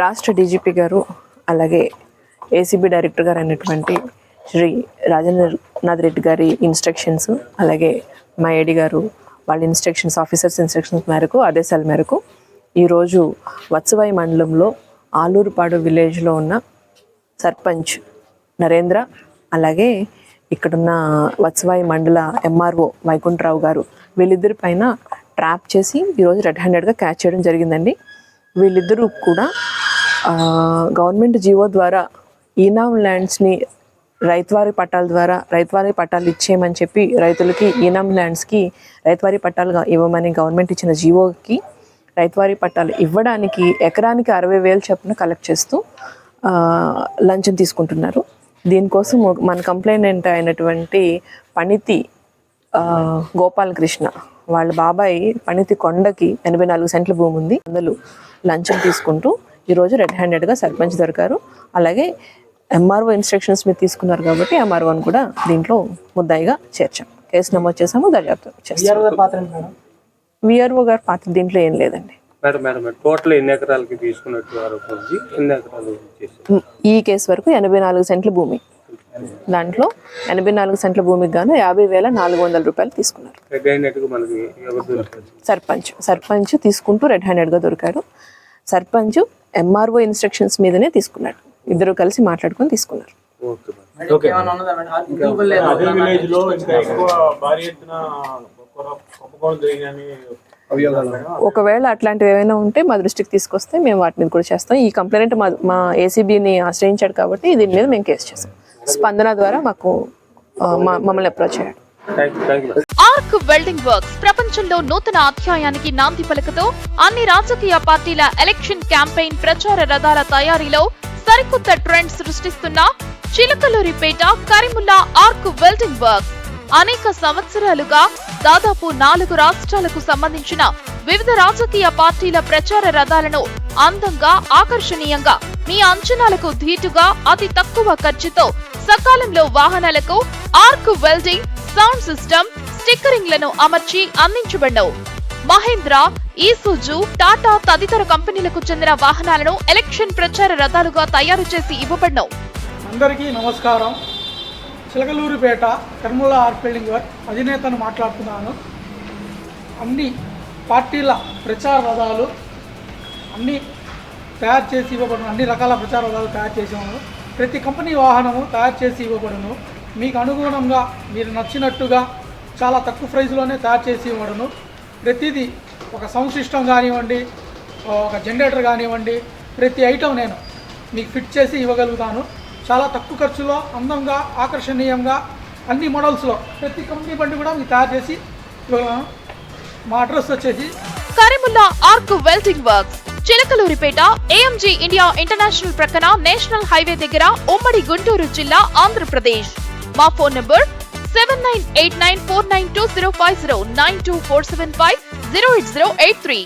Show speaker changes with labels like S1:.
S1: రాష్ట్ర డీజీపీ గారు అలాగే ఏసీబీ డైరెక్టర్ గారు అయినటువంటి శ్రీ రాజేంద్రనాథ్ రెడ్డి గారి ఇన్స్ట్రక్షన్స్ అలాగే మా ఏడి గారు వాళ్ళ ఇన్స్ట్రక్షన్స్ ఆఫీసర్స్ ఇన్స్ట్రక్షన్స్ మేరకు ఆదేశాల మేరకు ఈరోజు వత్సవాయి మండలంలో ఆలూరుపాడు విలేజ్లో ఉన్న సర్పంచ్ నరేంద్ర అలాగే ఇక్కడున్న వత్సవాయి మండల ఎంఆర్ఓ వైకుంఠరావు గారు వీళ్ళిద్దరి పైన ట్రాప్ చేసి ఈరోజు రెడ్ హ్యాండెడ్గా క్యాచ్ చేయడం జరిగిందండి. వీళ్ళిద్దరూ కూడా గవర్నమెంట్ జీవో ద్వారా ఈనామ్ ల్యాండ్స్ని రైతువారి పట్టాల ద్వారా రైతువారి పట్టాలు ఇచ్చేయమని చెప్పి రైతులకి ఈనామ్ ల్యాండ్స్కి రైతువారి పట్టాలుగా ఇవ్వమని గవర్నమెంట్ ఇచ్చిన జీవోకి రైతువారి పట్టాలు ఇవ్వడానికి ఎకరానికి అరవై వేలు చొప్పున కలెక్ట్ చేస్తూ లంచం తీసుకుంటున్నారు. దీనికోసం మన కంప్లైంట్ అయినటువంటి పనితి గోపాలకృష్ణ. వాళ్ళ బాబాయ్ పణితి కొండకి ఎనభై నాలుగు సెంట్ల భూమి ఉంది. అందులో లంచం తీసుకుంటూ ఈరోజు రెడ్ హ్యాండెడ్గా సర్పంచ్ దొరికారు. అలాగే ఎంఆర్ఓ ఇన్స్ట్రక్షన్స్ మీరు తీసుకున్నారు కాబట్టి ఎంఆర్ఓని కూడా దీంట్లో ముద్దాయిగా చేర్చాం. కేసు నమోదు చేసాము దర్యాప్తు చేస్తాం. విఆర్ఓ గారి పాత్ర దీంట్లో ఏం లేదండి.
S2: మేడం మేడం మేడం టోటల్ ఎన్ని ఎకరాలకి తీసుకున్నట్టు ఆరోపణ ఉంది ఎన్ని ఎకరాలు చేశారు?
S1: ఈ కేసు వరకు ఎనభై నాలుగు సెంట్ల భూమి. దాంట్లో ఎనభై నాలుగు సెంట్ల భూమికి గాను యాభై వేల నాలుగు వందల రూపాయలు తీసుకున్నారు. సర్పంచ్. సర్పంచ్ తీసుకుంటూ రెడ్ హ్యాండెడ్గా దొరికారు సర్పంచ్ ఎంఆర్ఓ ఇన్స్ట్రక్షన్స్ మీదనే తీసుకున్నాడు. ఇద్దరు కలిసి మాట్లాడుకొని తీసుకున్నారు.
S2: ఓకే మేడం
S3: ఏమైనా ఉన్నదా మేడం అప్రూవల్ లేదా
S4: అదే విలేజ్లో ఇంకా ఎక్కువ భారీ ఎత్తున కుంభకోణం జరిగిందని
S1: ఒకవేళ అట్లాంటివి ఏమైనా ఉంటే మా దృష్టికి తీసుకొస్తే మేము వాటి మీద కూడా చేస్తాం. ఈ కంప్లైంట్ మా మా ఏసీబీని ఆశ్రయించాడు కాబట్టి దీని మీద మేము కేసు చేస్తాం. స్పందన ద్వారా మాకు మమ్మల్ని అప్రోచ్ అయ్యాడు
S5: ఆర్క్ వెల్డింగ్ వర్క్స్ ప్రపంచంలో నూతన అధ్యాయానికి నాంది పలుకుతూ అన్ని రాజకీయ పార్టీల ఎలక్షన్ క్యాంపెయిన్ ప్రచార రథాల తయారీలో సరికొత్త trend సృష్టిస్తున్న Chilakaluripet Karimulla arc welding works. అనేక సంవత్సరాలుగా దాదాపు నాలుగు రాష్ట్రాలకు సంబంధించిన వివిధ రాజకీయ పార్టీల ప్రచార రథాలను అందంగా ఆకర్షణీయంగా మీ అంచనాలకు ధీటుగా అతి తక్కువ ఖర్చుతో సకాలంలో వాహనాలకు ఆర్క్ వెల్డింగ్ సౌండ్ సిస్టమ్ స్టిక్కరింగ్లను అమర్చి అందించబడ్డవు. మహేంద్ర ఈసూజు టాటా తదితర కంపెనీలకు చెందిన వాహనాలను ఎలక్షన్ ప్రచార రథాలుగా తయారు చేసి ఇవ్వబడ్డవు.
S6: అందరికీ నమస్కారం. చిలకలూరుపేట కర్మూల ఆర్ఫీల్డింగ్ అధినేతను మాట్లాడుతున్నాను. అన్ని పార్టీల ప్రచార రథాలు అన్నీ తయారు చేసి ఇవ్వబడును అన్ని రకాల ప్రచార రథాలు తయారు చేసాము ప్రతి కంపెనీ వాహనము తయారు చేసి ఇవ్వబడును. మీకు అనుగుణంగా మీరు నచ్చినట్టుగా చాలా తక్కువ ప్రైస్లోనే తయారు చేసి ఇవ్వబడును. ప్రతిదీ ఒక సౌండ్ సిస్టమ్ కానివ్వండి ఒక జనరేటర్ కానివ్వండి ప్రతి ఐటమ్ నేను మీకు ఫిట్ చేసి ఇవ్వగలుగుతాను. చాలా తక్కువ ఖర్చులో అందంగా ఆకర్షణీయంగా అన్ని మోడల్స్లో ప్రతి కంపెనీ బండి కూడా మీకు తయారు చేసి ఇవ్వగలను మా అడ్రస్ వచ్చేసి
S5: Karimulla arc welding works Chilakaluripet AMG India international ప్రక్కన నేషనల్ హైవే దగ్గర ఉమ్మడి గుంటూరు జిల్లా ఆంధ్రప్రదేశ్. మా phone number seven nine eight nine four nine two zero five zero nine two four seven five zero eight zero eight three